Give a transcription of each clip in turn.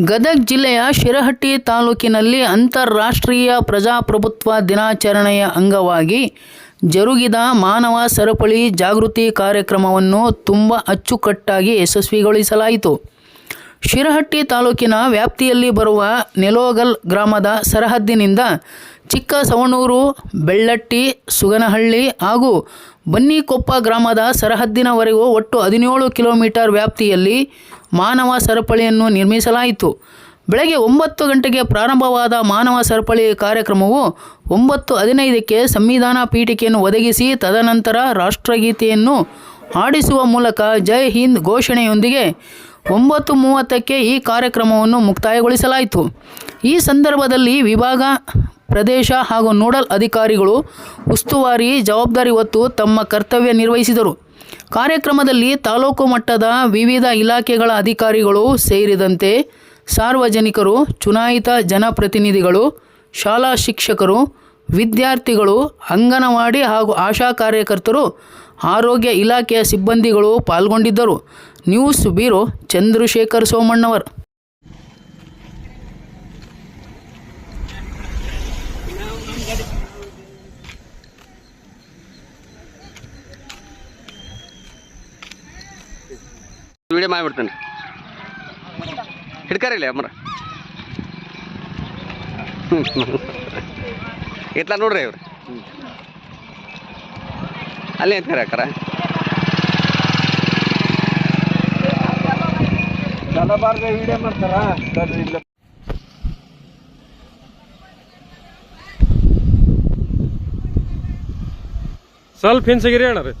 ಗದಗ ಜಿಲ್ಲೆಯ ಶಿರಹಟ್ಟಿ ತಾಲೂಕಿನಲ್ಲಿ ಅಂತಾರಾಷ್ಟ್ರೀಯ ಪ್ರಜಾಪ್ರಭುತ್ವ ದಿನಾಚರಣೆಯ ಅಂಗವಾಗಿ ಜರುಗಿದ ಮಾನವ ಸರಪಳಿ ಜಾಗೃತಿ ಕಾರ್ಯಕ್ರಮವನ್ನು ತುಂಬ ಅಚ್ಚುಕಟ್ಟಾಗಿ ಯಶಸ್ವಿಗೊಳಿಸಲಾಯಿತು. ಶಿರಹಟ್ಟಿ ತಾಲೂಕಿನ ವ್ಯಾಪ್ತಿಯಲ್ಲಿ ಬರುವ ನೆಲೋಗಲ್ ಗ್ರಾಮದ ಸರಹದ್ದಿನಿಂದ ಚಿಕ್ಕ ಸವಣೂರು ಬೆಳ್ಳಟ್ಟಿ, ಸುಗನಹಳ್ಳಿ ಹಾಗೂ ಬನ್ನಿಕೊಪ್ಪ ಗ್ರಾಮದ ಸರಹದ್ದಿನವರೆಗೂ ಒಟ್ಟು ಹದಿನೇಳು ಕಿಲೋಮೀಟರ್ ವ್ಯಾಪ್ತಿಯಲ್ಲಿ ಮಾನವ ಸರಪಳಿಯನ್ನು ನಿರ್ಮಿಸಲಾಯಿತು. ಬೆಳಗ್ಗೆ ಒಂಬತ್ತು ಗಂಟೆಗೆ ಪ್ರಾರಂಭವಾದ ಮಾನವ ಸರಪಳಿ ಕಾರ್ಯಕ್ರಮವು ಒಂಬತ್ತು ಹದಿನೈದಕ್ಕೆ ಸಂವಿಧಾನ ಪೀಠಿಕೆಯನ್ನು ಒದಗಿಸಿ ತದನಂತರ ರಾಷ್ಟ್ರಗೀತೆಯನ್ನು ಹಾಡಿಸುವ ಮೂಲಕ ಜೈ ಹಿಂದ್ ಘೋಷಣೆಯೊಂದಿಗೆ ಒಂಬತ್ತು ಮೂವತ್ತಕ್ಕೆ ಈ ಕಾರ್ಯಕ್ರಮವನ್ನು ಮುಕ್ತಾಯಗೊಳಿಸಲಾಯಿತು. ಈ ಸಂದರ್ಭದಲ್ಲಿ ವಿಭಾಗ, ಪ್ರದೇಶ ಹಾಗೂ ನೋಡಲ್ ಅಧಿಕಾರಿಗಳು ಉಸ್ತುವಾರಿ, ಜವಾಬ್ದಾರಿ ಹೊತ್ತು ತಮ್ಮ ಕರ್ತವ್ಯ ನಿರ್ವಹಿಸಿದರು. ಕಾರ್ಯಕ್ರಮದಲ್ಲಿ ತಾಲೂಕು ಮಟ್ಟದ ವಿವಿಧ ಇಲಾಖೆಗಳ ಅಧಿಕಾರಿಗಳು ಸೇರಿದಂತೆ ಸಾರ್ವಜನಿಕರು, ಚುನಾಯಿತ ಜನಪ್ರತಿನಿಧಿಗಳು, ಶಾಲಾ ಶಿಕ್ಷಕರು, ವಿದ್ಯಾರ್ಥಿಗಳು, ಅಂಗನವಾಡಿ ಹಾಗೂ ಆಶಾ ಕಾರ್ಯಕರ್ತರು ಆರೋಗ್ಯ ಇಲಾಖೆಯ ಸಿಬ್ಬಂದಿಗಳು ಪಾಲ್ಗೊಂಡಿದ್ದರು. News bureau Chandrashekhar Somannavar. Video ಮಾಡಿಬಿಡ್ತೇನೆ. ಹಿಡ್ಕಾರಿಲ್ಲ ಅಮ್ಮರ. ಇತ್ಲ ನೋಡ್ರಿ ಇವ್ರು. ಅಲ್ಲಿ ಅಂತಾರೆ ಅಕ್ಕರ ವಿಡಿಯೋ ಮಾಡ್ತಾರ? ಸ್ವಲ್ಪ ಹಿಂಸಗಿರಿ ಅಣ್ಣ ರೀ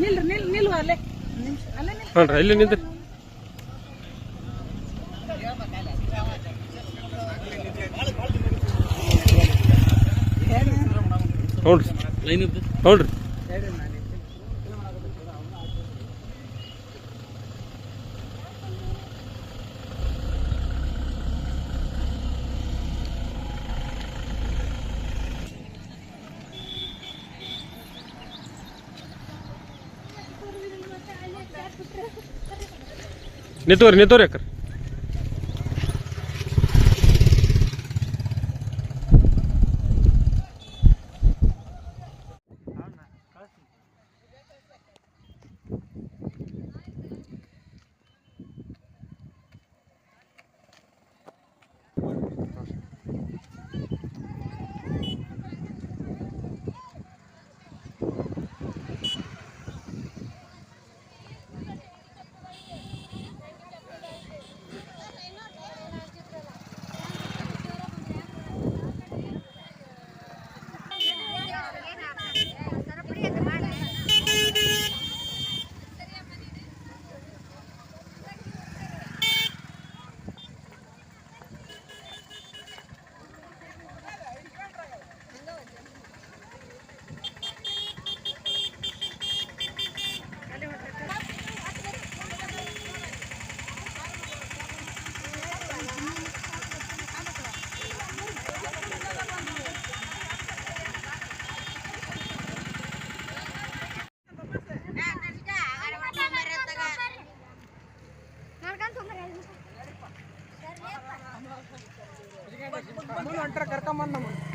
ನಿಲ್ರಿ ನಿಲ್ ನಿಲ್ವ ಅಲ್ಲೇ. ಇಲ್ಲಿ ನಿಂತ್ರಿ. ಹ್ಞೂ ರೀ ಹ್ಞೂ ರೀ ನಿಂತೋರಿ ನಿಂತೋರಿ ಅಕ್ಕರ್ ಕರ್ಕೊಂಬಂದ ಯಾರು ಬಂದಿದ್ದು ಬಂದು